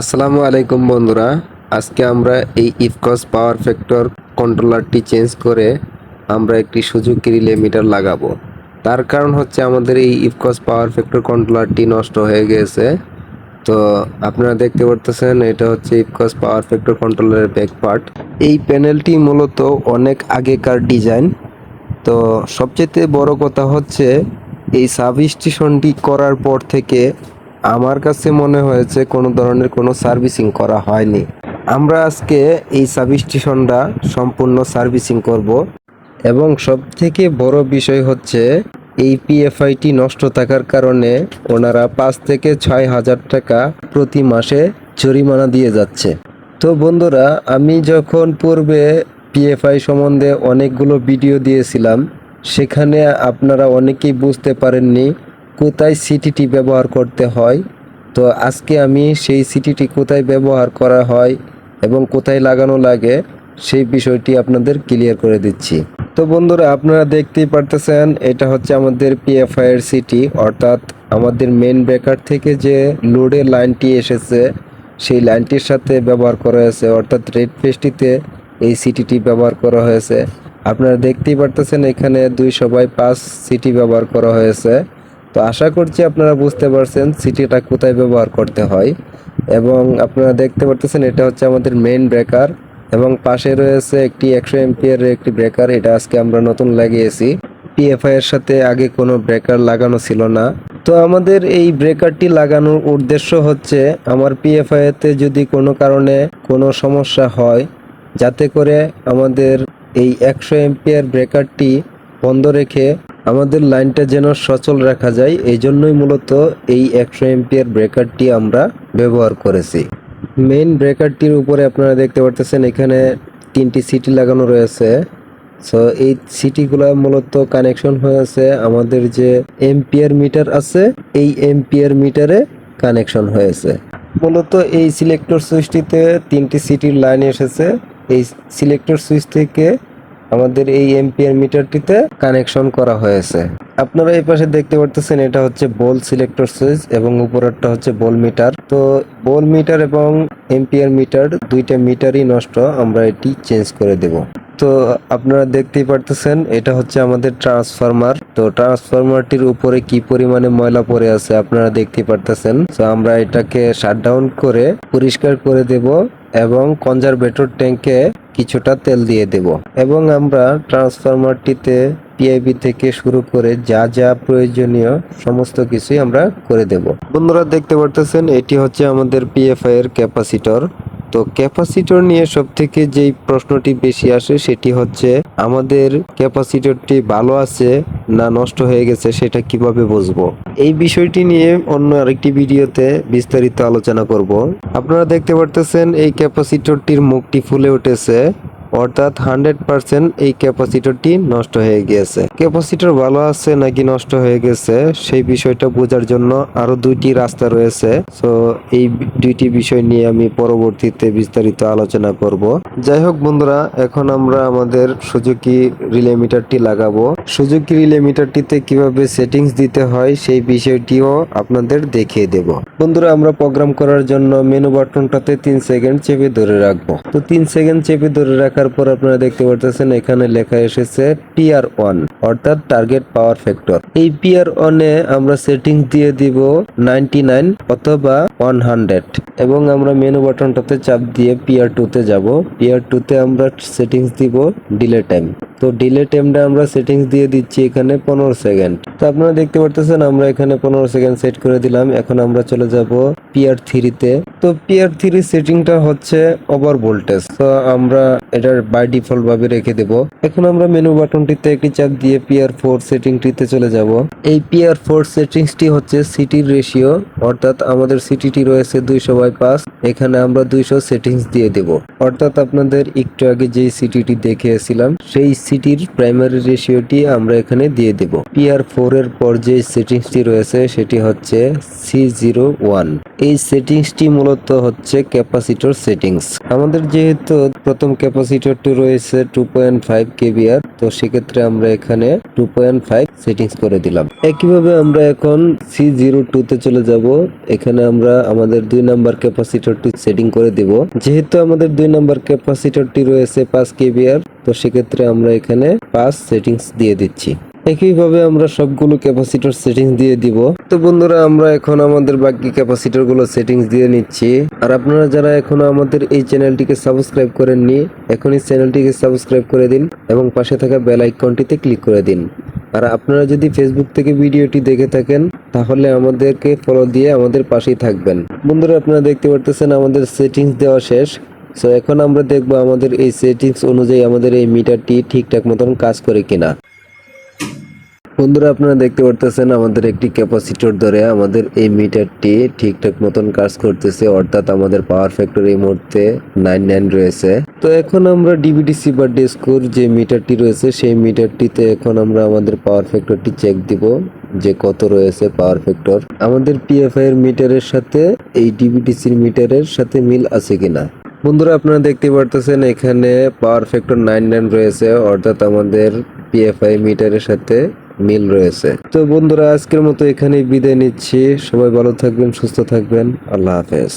আসসালামু আলাইকুম বন্ধুরা, আজকে আমরা এই ইফকস পাওয়ার ফ্যাক্টর কন্ট্রোলারটি চেঞ্জ করে আমরা একটি সুজুকি রিলে মিটার লাগাবো। তার কারণ হচ্ছে আমাদের এই ইফকস পাওয়ার ফ্যাক্টর কন্ট্রোলারটি নষ্ট হয়ে গেছে। তো আপনারা দেখতে পারতেছেন, এটা হচ্ছে ইফকস পাওয়ার ফ্যাক্টর কন্ট্রোলারের ব্যাক পার্ট। এই প্যানেলটি মূলত অনেক আগেকার ডিজাইন। তো সবচেয়ে বড় কথা হচ্ছে, এই সাব স্টেশনটি করার পর থেকে আমার কাছে মনে হয়েছে কোনো ধরনের কোনো সার্ভিসিং করা হয়নি। আমরা আজকে এই সাব স্টেশনটা সম্পূর্ণ সার্ভিসিং করব এবং সব থেকে বড় বিষয় হচ্ছে এই পিএফআইটি নষ্ট থাকার কারণে ওনারা পাঁচ থেকে ছয় হাজার টাকা প্রতি মাসে জরিমানা দিয়ে যাচ্ছে। তো বন্ধুরা, আমি যখন পূর্বে পিএফআই সম্বন্ধে অনেকগুলো ভিডিও দিয়েছিলাম, সেখানে আপনারা অনেকেই বুঝতে পারেননি কোথায় সিটিটি ব্যবহার করতে হয়? তো আজকে আমি সেই সিটিটি কোথায় ব্যবহার করা হয় এবং কোথায় লাগানো লাগে, সেই বিষয়টি আপনাদের ক্লিয়ার করে দিচ্ছি। তো বন্ধুরা, আপনারা দেখতেই পারতেছেন, এটা হচ্ছে আমাদের পিএফআই এর সিটি অর্থাৎ আমাদের মেন ব্রেকার থেকে যে লোডের লাইনটি এসেছে, সেই লাইনটির সাথে ব্যবহার করা হয়েছে, অর্থাৎ রেড পেস্টিতে এই সিটিটি ব্যবহার করা হয়েছে। আপনারা দেখতেই পারতেছেন, এখানে দুইশো বাই পাঁচ সিটি ব্যবহার করা হয়েছে। তো আশা করছি আপনারা বুঝতে পারছেন সিটিটা কোথায় ব্যবহার করতে হয়। এবং আপনারা দেখতে পারতেছেন এটা হচ্ছে আমাদের মেইন ব্রেকার এবং পাশে রয়েছে একটি একশো এমপিয়ার একটি ব্রেকার এটা আজকে আমরা নতুন লাগিয়েছি। পিএফআই এর সাথে আগে কোনো ব্রেকার লাগানো ছিল না। তো আমাদের এই ব্রেকারটি লাগানোর উদ্দেশ্য হচ্ছে আমার পিএফআই তে যদি কোনো কারণে কোনো সমস্যা হয়, যাতে করে আমাদের এই একশো এমপিয়ার ব্রেকারটি বন্ধ রেখে আমাদের লাইনটা যেন সচল রাখা যায় এই জন্যই মূলত এই একশো এমপিয়ার ব্রেকারটি আমরা ব্যবহার করেছি। মেইন ব্রেকারটির উপরে আপনারা দেখতে পারতেছেন এখানে তিনটি সিটি লাগানো রয়েছে। সো এই সিটিগুলো মূলত কানেকশন হয়েছে আমাদের যে এম্পিয়ার মিটার আছে, এই এম্পিয়ার মিটারে কানেকশন হয়েছে মূলত এই সিলেক্টর সুইচটিতে তিনটি সিটির লাইন এসেছে। এই সিলেক্টর সুইচ থেকে আমাদের এই এম্পিয়ার মিটারটিতে কানেকশন করা হয়েছে। আপনারা এই পাশে দেখতে পারতেছেন এটা হচ্ছে বোল সিলেক্টর সুইচ এবং উপরেরটা হচ্ছে বোল মিটার তো বোল মিটার এবং এম্পিয়ার মিটার দুইটা মিটারই নষ্ট, আমরা এটি চেঞ্জ করে দেব। তো আপনারা দেখতেই পারতেছেন, এটা হচ্ছে আমাদের ট্রান্সফরমার তো ট্রান্সফরমারটির উপরে কি পরিমাণে ময়লা পড়ে আছে আপনারা দেখতেই পারতেছেন। তো আমরা এটাকে শাটডাউন করে পরিষ্কার করে দেব এবং কনজারভেটর ট্যাঙ্কে কিছুটা তেল দিয়ে দেব। এবং আমরা ট্রান্সফরমারটিতে পিআইবি থেকে শুরু করে যা যা প্রয়োজনীয় সমস্ত কিছুই আমরা করে দেব। বন্ধুরা, দেখতে পারতেছেন, এটি হচ্ছে আমাদের পিএফআই এর ক্যাপাসিটর। তো ক্যাপাসিটর নিয়ে সব থেকে যেই প্রশ্নটি বেশি আসে সেটি হচ্ছে, আমাদের ক্যাপাসিটরটি ভালো আছে না নষ্ট হয়ে গেছে সেটা কীভাবে বুঝব? এই বিষয়টি নিয়ে অন্য আরেকটি ভিডিওতে বিস্তারিত আলোচনা করব। আপনারা দেখতে পারতেছেন এই ক্যাপাসিটরটির মুখটি ফুলে উঠেছে। অর্থাৎ হান্ড্রেড পার্সেন্ট এই ক্যাপাসিটরটি নষ্ট হয়ে গিয়েছে। ক্যাপাসিটর ভালো আছে নাকি নষ্ট হয়ে গেছে, সেই বিষয়টা বোঝার জন্য আরও দুইটি রাস্তা রয়েছে। তো এই দুইটি বিষয় নিয়ে আমি পরবর্তীতে বিস্তারিত আলোচনা করব। যাই হোক বন্ধুরা, এখন আমরা আমাদের সুজুকি রিলে মিটারটি লাগাবো। সুজুকি রিলে মিটারটিতে কীভাবে সেটিংস দিতে হয় সেই বিষয়টিও আপনাদের দেখিয়ে দেব। বন্ধুরা, আমরা প্রোগ্রাম করার জন্য মেনু বাটনটাতে তিন সেকেন্ড চেপে ধরে রাখব। তো তিন সেকেন্ড চেপে ধরে রাখার পর আপনারা দেখতে পারতেছেন এখানে লেখা এসেছে পিআর ওয়ান অর্থাৎ টার্গেট পাওয়ার ফ্যাক্টর এই পিআর ওয়ানে আমরা সেটিংস দিয়ে দিব নাইনটি নাইন অথবা ওয়ান হান্ড্রেড এবং আমরা মেনু বাটনটাতে চাপ দিয়ে পিআর টু তে যাব। পিআর টু তে আমরা সেটিংস দিব ডিলে টাইম তো ডিলে টাইমটা আমরা সেটিংস দিয়ে দিচ্ছি এখানে পনেরো সেকেন্ড তো আপনারা দেখতে পারতেছেন, আমরা এখানে পনেরো সেকেন্ড সেট করে দিলাম। এখন আমরা চলে যাব পিআর থ্রিতে তো। পিআর থ্রি সেটিংটা হচ্ছে ওভার ভোল্টেজ তো আমরা এটার বাই ডিফল্ট ভাবে রেখে দেব। এখন আমরা মেনু বাটনটিতে একটি চাপ দিয়ে পিআর ফোর সেটিংটিতে চলে যাব। এই পিআর ফোর সেটিংসটি হচ্ছে সিটির রেশিও অর্থাৎ আমাদের সিটিটি রয়েছে দুইশো বাই পাঁচ। এখানে আমরা দুইশো সেটিংস দিয়ে দেব। অর্থাৎ আপনাদের একটু আগে যেই সিটিটি দেখিয়েছিলাম সেই সিটির প্রাইমারি রেশিওটি আমরা এখানে দিয়ে দেব। পিআর ফোর এর পর যে সেটিংসটি রয়েছে, সেটি হচ্ছে সি জিরো ওয়ান এই সেটিংসটি মূলত হচ্ছে ক্যাপাসিটর সেটিংস। আমাদের যেহেতু প্রথম ক্যাপাসিটরটি রয়েছে টু পয়েন্ট ফাইভ কেবিআর তো সেক্ষেত্রে আমরা এখানে টু পয়েন্ট ফাইভ সেটিংস করে দিলাম। একইভাবে আমরা এখন সি জিরো টু তে চলে যাব। এখানে আমরা আমাদের দুই নাম্বার ক্যাপাসিটরটি সেটিং করে দিব। যেহেতু আমাদের দুই নাম্বার ক্যাপাসিটরটি রয়েছে পাঁচ কেবিআর তো সেক্ষেত্রে আমরা এখানে পাঁচ সেটিংস দিয়ে দিচ্ছি। একইভাবে আমরা সবগুলো ক্যাপাসিটর সেটিংস দিয়ে দিব। তো বন্ধুরা, আমরা এখন আমাদের বাকি ক্যাপাসিটরগুলো সেটিংস দিয়ে নিচ্ছি। আর আপনারা যারা এখনও আমাদের এই চ্যানেলটিকে সাবস্ক্রাইব করেননি, এখনই চ্যানেলটিকে সাবস্ক্রাইব করে দিন এবং পাশে থাকা বেল আইকনটিতে ক্লিক করে দিন। আর আপনারা যদি ফেসবুক থেকে ভিডিওটি দেখে থাকেন, তাহলে আমাদেরকে ফলো দিয়ে আমাদের পাশেই থাকবেন। বন্ধুরা, আপনারা দেখতে পারতেছেন আমাদের সেটিংস দেওয়া শেষ। সো এখন আমরা দেখব আমাদের এই সেটিংস অনুযায়ী আমাদের এই মিটারটি ঠিকঠাক মতন কাজ করে কিনা। বন্ধুরা, আপনারা দেখতে পারতেছেন আমাদের একটি ক্যাপাসিটর ধরে আমাদের এই মিটারটি ঠিকঠাক মতন কাজ করতেছে, অর্থাৎ আমাদের পাওয়ার ফ্যাক্টর এই মুহূর্তে নাইন নাইন রয়েছে। তো এখন আমরা ডিবিডিসি বা ডেস্কোর যে মিটারটি রয়েছে, সেই মিটারটিতে এখন আমরা আমাদের পাওয়ার ফ্যাক্টরটি চেক দিব, যে কত রয়েছে পাওয়ার ফ্যাক্টর আমাদের পিএফআই এর মিটারের সাথে, এই ডিবিডিসির মিটারের সাথে মিল আছে কিনা? বন্ধুরা, আপনারা দেখতে পারতেছেন এখানে পাওয়ার ফ্যাক্টর নাইন নাইন রয়েছে, অর্থাৎ আমাদের পিএফআই মিটারের সাথে মিল রয়েছে। তো বন্ধুরা, আজকের মতো এখানেই বিদায় নিচ্ছি। সবাই ভালো থাকবেন, সুস্থ থাকবেন। আল্লাহ হাফেজ।